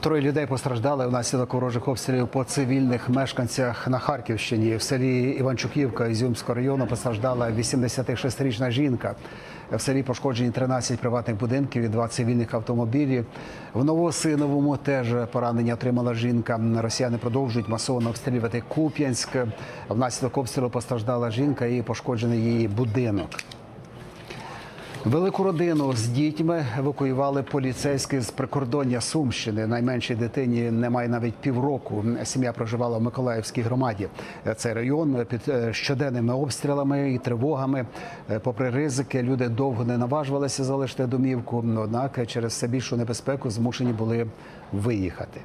Троє людей постраждали внаслідок ворожих обстрілів по цивільних мешканцях на Харківщині. В селі Іванчуківка Ізюмського району постраждала 86-річна жінка. В селі пошкоджені 13 приватних будинків і два цивільних автомобілі. В Новосиновому теж поранення отримала жінка. Росіяни продовжують масово обстрілювати Куп'янськ. Внаслідок обстрілу постраждала жінка і пошкоджений її будинок. Велику родину з дітьми евакуювали поліцейські з прикордоння Сумщини. Найменшій дитині немає навіть півроку. Сім'я проживала в Миколаївській громаді. Цей район під е, щоденними обстрілами і тривогами. Е, Попри ризики, люди довго не наважувалися залишити домівку. Однак через все більшу небезпеку змушені були виїхати.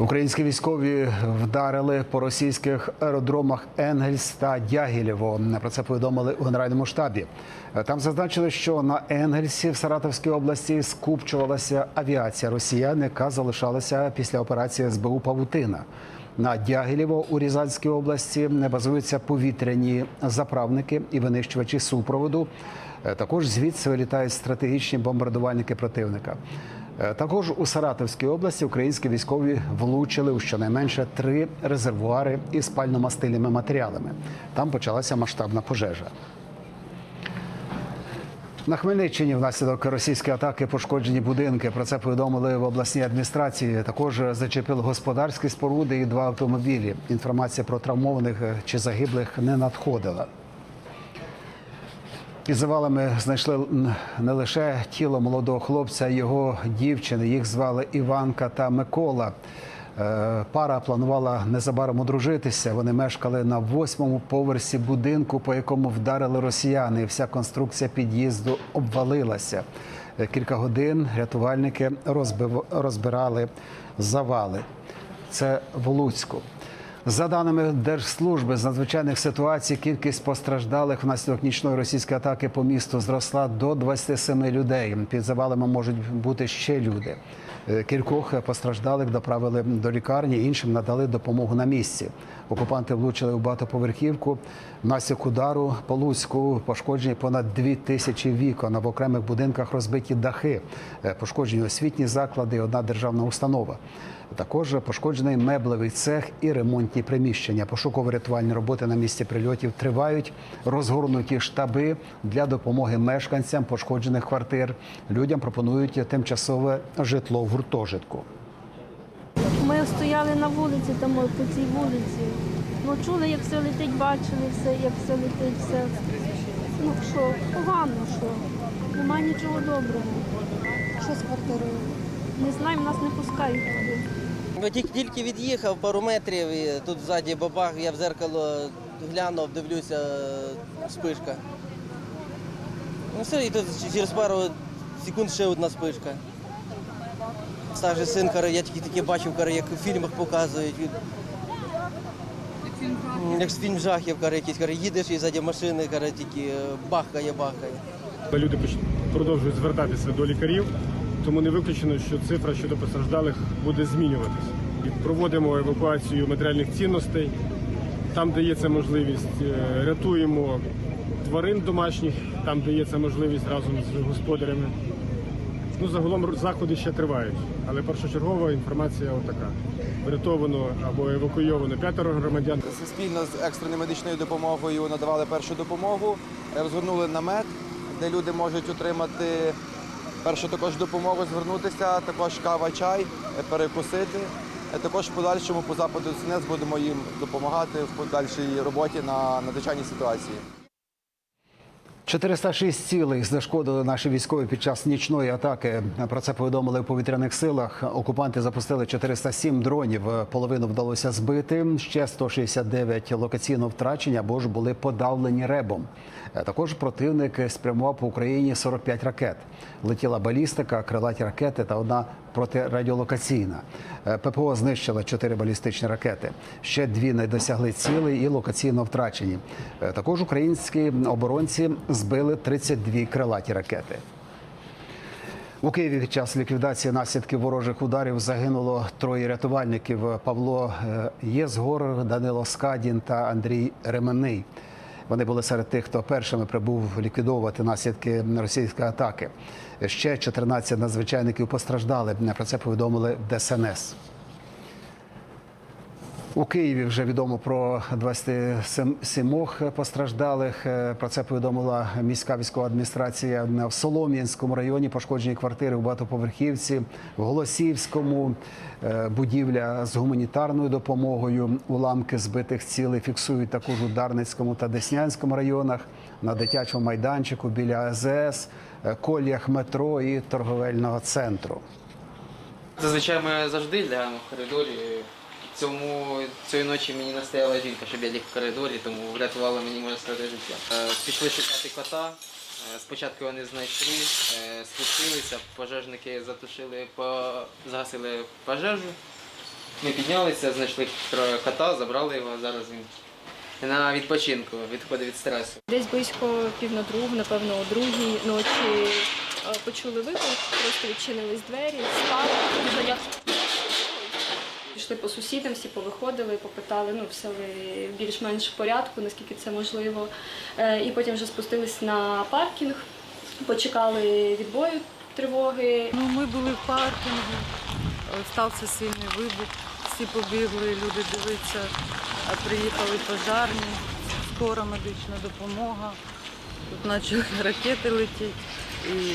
Українські військові вдарили по російських аеродромах Енгельс та Дягілєво. Про це повідомили у генеральному штабі. Там зазначили, що на Енгельсі в Саратовській області скупчувалася авіація росіян, яка залишалася після операції СБУ Павутина. На Дягілєво у Рязанській області базуються повітряні заправники і винищувачі супроводу. Також звідси вилітають стратегічні бомбардувальники противника. Е, Також у Саратовській області українські військові влучили у щонайменше три резервуари із пальномастильними матеріалами. Там почалася масштабна пожежа. На Хмельниччині внаслідок російської атаки пошкоджені будинки. Про це повідомили в обласній адміністрації. Також зачепили господарські споруди і два автомобілі. Інформація про травмованих чи загиблих не надходила. Під завалами знайшли не лише тіло молодого хлопця, а його дівчини. Їх звали Іванка та Микола. Е, Пара планувала незабаром одружитися. Вони мешкали на восьмому поверсі будинку, по якому вдарили росіяни. Вся конструкція під'їзду обвалилася. Е, Кілька годин рятувальники розбирали завали. Це в Луцьку. За даними Держслужби з надзвичайних ситуацій, кількість постраждалих внаслідок нічної російської атаки по місту зросла до 27 людей. Під завалами можуть бути ще люди. Е, Кількох постраждалих доправили до лікарні, іншим надали допомогу на місці. Окупанти влучили у багатоповерхівку. Внаслідок удару по Луцьку пошкоджені понад дві тисячі вікон. В окремих будинках розбиті дахи, Е, пошкоджені освітні заклади, і одна державна установа. Також пошкоджений меблевий цех і ремонтні приміщення. Пошуково-рятувальні роботи на місці прильотів тривають. Розгорнуті штаби для допомоги мешканцям пошкоджених квартир. Людям пропонують тимчасове житло в гуртожитку. Ми стояли на вулиці, там по цій вулиці. Ну, чули, як все летить, бачили все, як все летить, все. Ну що, погано, що. Нема нічого доброго. Що з квартирою? Не знаємо, нас не пускають туди. Ну, тільки, від'їхав пару метрів і тут ззаді бабах, я в зеркало глянув, дивлюся, спишка. Ну все, і тут через пару секунд ще одна спишка. Старший син каже, я тільки таке бачив, каже, як у фільмах показують. Як фільм жахів, каже, якийсь каже, їдеш і ззаді машини, каже, тільки е, бахкає, бахкає. Люди продовжують звертатися до лікарів, тому не виключено, що цифра щодо постраждалих буде змінюватися. Проводимо евакуацію матеріальних цінностей. Там, де є це можливість, е, рятуємо тварин домашніх, там, де є це можливість разом з господарями. Ну, загалом заходи ще тривають, але першочергова інформація отака. Врятовано або евакуйовано п'ятеро громадян. спільно з екстреною медичною допомогою надавали першу допомогу, розгорнули намет, де люди можуть отримати першу також допомогу, звернутися, також кава, чай, е, перекусити. Е, Також в подальшому по западу СНЕС будемо їм допомагати в подальшій роботі на надзвичайній ситуації. 406 цілей знешкодили наші військові під час нічної атаки. Про це повідомили в повітряних силах. Окупанти запустили 407 дронів. Половину вдалося збити. Ще 169 локаційно втрачені або ж були подавлені ребом. Е, Також противник спрямував по Україні 45 ракет. Летіла балістика, крилаті ракети та одна протирадіолокаційна. Е, ППО знищила 4 балістичні ракети. Ще дві не досягли цілей і локаційно втрачені. Е, Також українські оборонці збили 32 крилаті ракети. У Києві під час ліквідації наслідків ворожих ударів загинуло троє рятувальників: Павло Єзгор, Данило Скадін та Андрій Ременний. Вони були серед тих, хто першими прибув ліквідовувати наслідки російської атаки. Ще 14 надзвичайників постраждали. Про це повідомили в ДСНС. У Києві вже відомо про 27 постраждалих. Е, Про це повідомила міська військова адміністрація в Солом'янському районі. Пошкоджені квартири у багатоповерхівці, в Голосіївському е, будівля з гуманітарною допомогою. Уламки збитих цілей фіксують також у Дарницькому та Деснянському районах на дитячому майданчику біля АЗС, е, коліях метро і торговельного центру. Зазвичай ми завжди лягаємо в коридорі. Цьому цієї ночі мені настояла жінка, щоб я ліг в коридорі, тому врятувала мені можна сказати життя. Е, Пішли шукати кота. Е, Спочатку вони знайшли, е, спустилися, пожежники затушили, по... згасили пожежу. Ми піднялися, знайшли кота, забрали його. Зараз він на відпочинку, відходить від стресу. Десь близько пів на другу, напевно, о другій ночі почули вибух, просто відчинились двері, спали. Пішли по сусідам, всі повиходили, попитали, ну все ви більш-менш в порядку, наскільки це можливо. Е, І потім вже спустились на паркінг, почекали відбою тривоги. Ну, ми були в паркінгу, е, стався сильний вибух, всі побігли, люди дивитися, а приїхали пожарні, скора медична допомога. Тут почали ракети летіти. І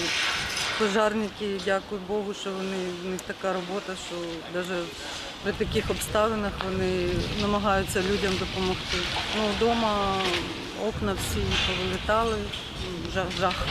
пожарники, дякую Богу, що вони, в них така робота, що навіть при таких обставинах вони намагаються людям допомогти. Ну, вдома окна всі повилітали, жах.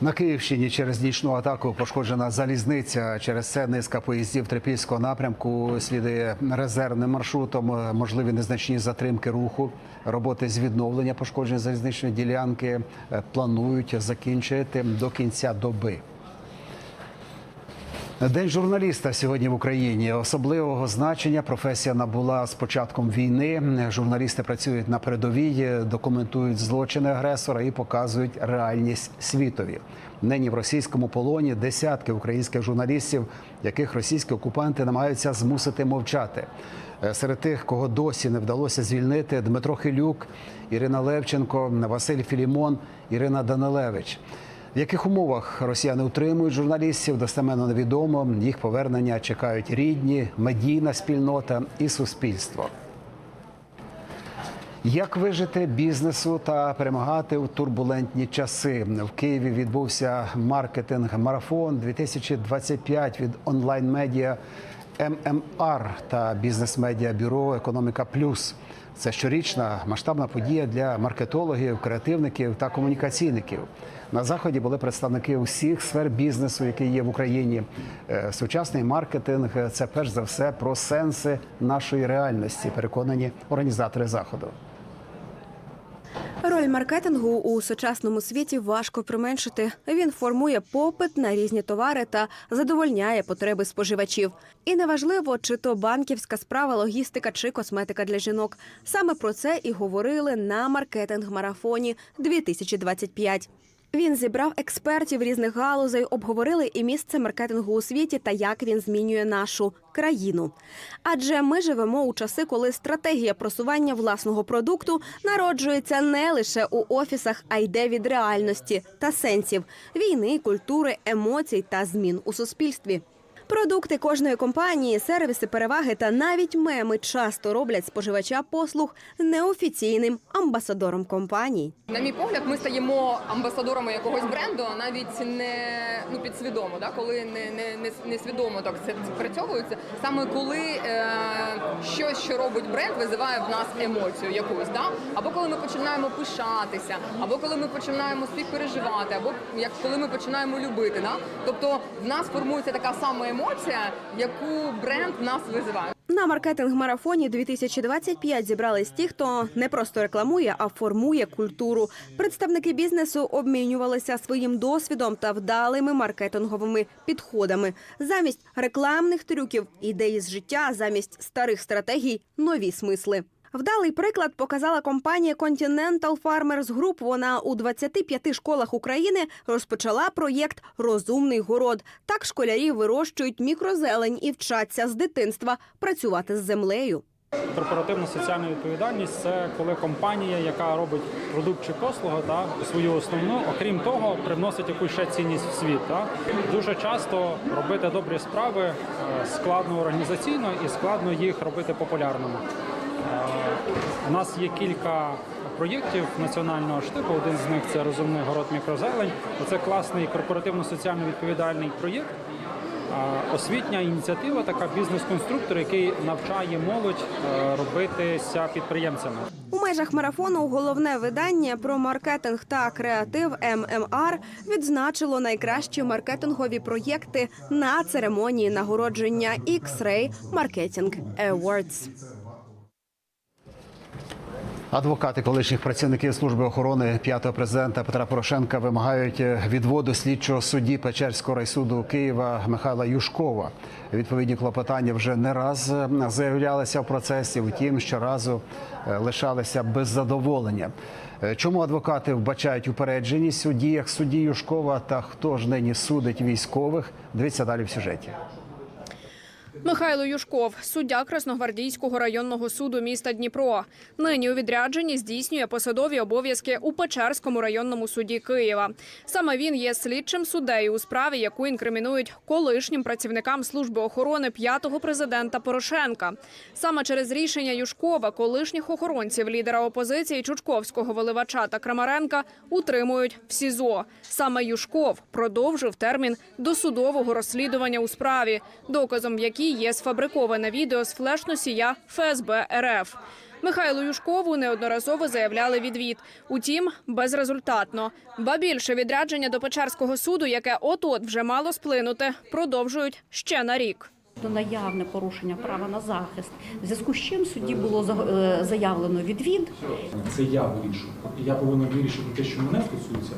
На Київщині через нічну атаку пошкоджена залізниця. Через це низка поїздів Трипільського напрямку слідує резервним маршрутом. Можливі незначні затримки руху. Роботи з відновлення пошкоджень залізничної ділянки е, планують закінчити до кінця доби. День журналіста сьогодні в Україні особливого значення професія набула з початком війни. Журналісти працюють на передовій, документують злочини агресора і показують реальність світові. Нині в російському полоні десятки українських журналістів, яких російські окупанти намагаються змусити мовчати. Е, Серед тих, кого досі не вдалося звільнити, Дмитро Хилюк, Ірина Левченко, Василь Філімон, Ірина Данилевич. В яких умовах росіяни утримують журналістів, достеменно невідомо. Їх повернення чекають рідні, медійна спільнота і суспільство. Як вижити бізнесу та перемагати у турбулентні часи? В Києві відбувся маркетинг-марафон 2025 від онлайн-медіа ММР та бізнес-медіа бюро Економіка Плюс. Це щорічна масштабна подія для маркетологів, креативників та комунікаційників. На заході були представники усіх сфер бізнесу, які є в Україні. Е, Сучасний маркетинг це перш за все про сенси нашої реальності. Переконані організатори заходу. Роль маркетингу у сучасному світі важко применшити. Він формує попит на різні товари та задовольняє потреби споживачів. І неважливо, чи то банківська справа, логістика чи косметика для жінок. Саме про це і говорили на маркетинг-марафоні 2025. Він зібрав експертів різних галузей, обговорили і місце маркетингу у світі та як він змінює нашу країну. Адже ми живемо у часи, коли стратегія просування власного продукту народжується не лише у офісах, а йде від реальності та сенсів війни, культури, емоцій та змін у суспільстві. Продукти кожної компанії, сервіси, переваги та навіть меми часто роблять споживача послуг неофіційним амбасадором компаній. На мій погляд, ми стаємо амбасадорами якогось бренду, навіть не ну підсвідомо, да, коли не, не, не, не свідомо так це спрацьовується. Саме коли е, щось, що робить бренд, визиває в нас емоцію якусь, да? або коли ми починаємо пишатися, або коли ми починаємо співпереживати, або як коли ми починаємо любити. Да? Тобто в нас формується така сама емоція, яку бренд в нас визиває. На маркетинг-марафоні 2025 зібрались ті, хто не просто рекламує, а формує культуру. Представники бізнесу обмінювалися своїм досвідом та вдалими маркетинговими підходами. Замість рекламних трюків, ідеї з життя, замість старих стратегій нові смисли. Вдалий приклад показала компанія Continental Farmers Group. Вона у 25 школах України розпочала проєкт Розумний город. Так школярі вирощують мікрозелень і вчаться з дитинства працювати з землею. Корпоративна соціальна відповідальність це коли компанія, яка робить продукт чи послугу, та свою основну, окрім того, привносить якусь ще цінність в світ. Та. Дуже часто робити добрі справи е, складно організаційно і складно їх робити популярними. У нас є кілька проєктів національного штибу. Один з них це розумний город мікрозелень. Це класний корпоративно-соціально відповідальний проєкт. Освітня ініціатива, така бізнес-конструктор, який навчає молодь е, робитися підприємцями. У межах марафону головне видання про маркетинг та креатив ММР відзначило найкращі маркетингові проєкти на церемонії нагородження X-Ray Marketing Awards. Адвокати колишніх працівників служби охорони п'ятого президента Петра Порошенка вимагають відводу слідчого судді Печерського райсуду Києва Михайла Юшкова. Відповідні клопотання вже не раз заявлялися в процесі. Втім, щоразу е, лишалися без задоволення. Е, Чому адвокати вбачають упередженість у діях судді Юшкова та хто ж нині судить військових? Дивіться далі в сюжеті. Михайло Юшков, суддя Красногвардійського районного суду міста Дніпро. Нині у відрядженні здійснює посадові обов'язки у Печерському районному суді Києва. Саме він є слідчим суддею у справі, яку інкримінують колишнім працівникам служби охорони п'ятого президента Порошенка. Саме через рішення Юшкова колишніх охоронців лідера опозиції Чучковського виливача та Крамаренка утримують в СІЗО. Саме Юшков продовжив термін досудового розслідування у справі, доказом в якій є сфабриковане відео з флеш-носія ФСБ РФ. Михайлу Юшкову неодноразово заявляли відвід. Утім, безрезультатно. Ба більше відрядження до Печерського суду, яке от-от вже мало сплинути, продовжують ще на рік. До наявне порушення права на захист, в зв'язку з чим судді було е, заявлено відвід. Це я вирішую. Я повинен вирішити те, що мене стосується,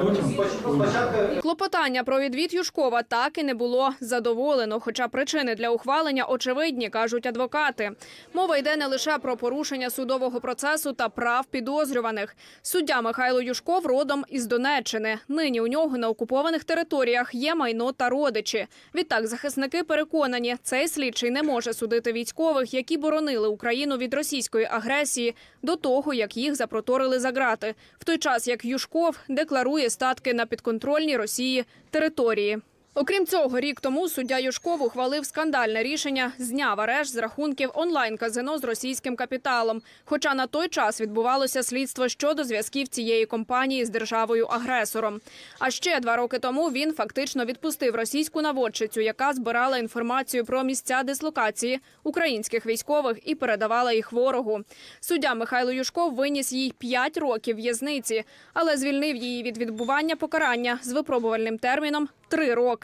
а потім Клопотання про відвід Юшкова так і не було задоволено. Хоча причини для ухвалення очевидні, кажуть адвокати. Мова йде не лише про порушення судового процесу та прав підозрюваних. Суддя Михайло Юшков родом із Донеччини. Нині у нього на окупованих територіях є майно та родичі. Відтак захисники переконані, цей слідчий не може судити військових, які боронили Україну від російської агресії до того, як їх запроторили за грати, в той час як Юшков декларує статки на підконтрольній Росії території. Окрім цього, рік тому суддя Юшков ухвалив скандальне рішення зняв арешт з рахунків онлайн-казино з російським капіталом. Хоча на той час відбувалося слідство щодо зв'язків цієї компанії з державою-агресором. А ще два роки тому він фактично відпустив російську наводчицю, яка збирала інформацію про місця дислокації українських військових і передавала їх ворогу. Суддя Михайло Юшков виніс їй 5 років в'язниці, але звільнив її від відбування покарання з випробувальним терміном три роки.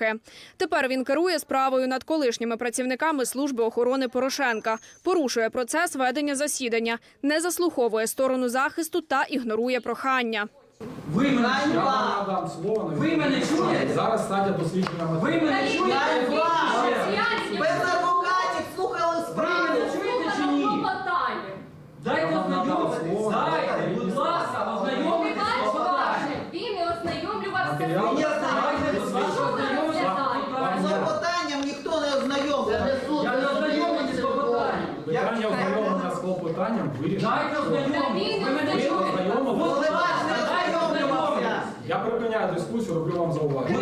Тепер він керує справою над колишніми працівниками служби охорони Порошенка, порушує процес ведення засідання, не заслуховує сторону захисту та ігнорує прохання. ви мене я вам надам слово. Ви мене чуєте? Зараз стадія дослідження. Ви мене Без адвокатів слухали справу. чуєте чи ні? Дайте ознайомитись. Дайте, будь ласка, ознайомитись з клопотанням. Він не ознайомлювався. Матеріал. Я Дайте, будь ласка, ознайомитись з знаю. клопотанням. Клопотанням ніхто не ознайомився. Я не ознайомлений з клопотанням. Питання ознайомлення з клопотанням вирішено. Дайте. Ви мене. Я припиняю дискусію, роблю вам зауваження.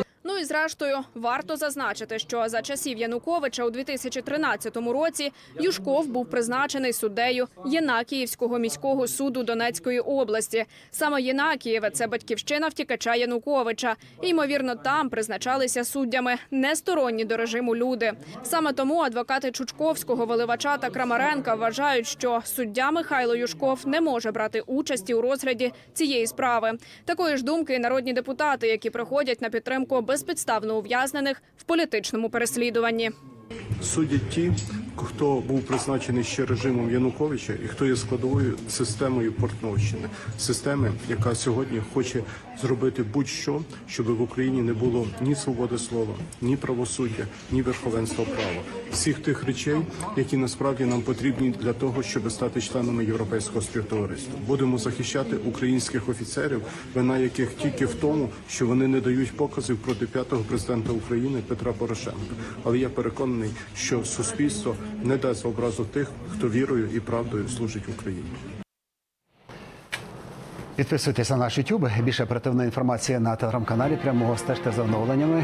Зрештою, варто зазначити, що за часів Януковича у 2013 році Юшков був призначений суддею Єнакіївського міського суду Донецької області. Саме Єнакієве – це батьківщина втікача Януковича. І, ймовірно, там призначалися суддями несторонні до режиму люди. Саме тому адвокати Чучковського, Виливача та Крамаренка вважають, що суддя Михайло Юшков не може брати участі у розгляді цієї справи. Такої ж думки народні депутати, які приходять на підтримку безпідставно ув'язнених в політичному переслідуванні. Судять ті, хто був призначений ще режимом Януковича і хто є складовою системою Портновщини, системи, яка сьогодні хоче зробити будь-що, щоб в Україні не було ні свободи слова, ні правосуддя, ні верховенства права. Всіх тих речей, які насправді нам потрібні для того, щоб стати членами європейського співтовариства. Будемо захищати українських офіцерів, вина яких тільки в тому, що вони не дають показів проти п'ятого президента України Петра Порошенка. Але я переконаний, що суспільство не дасть образу тих, хто вірою і правдою служить Україні. Підписуйтесь на наш YouTube. Більше оперативної інформації на телеграм-каналі. Прямого стежте за оновленнями.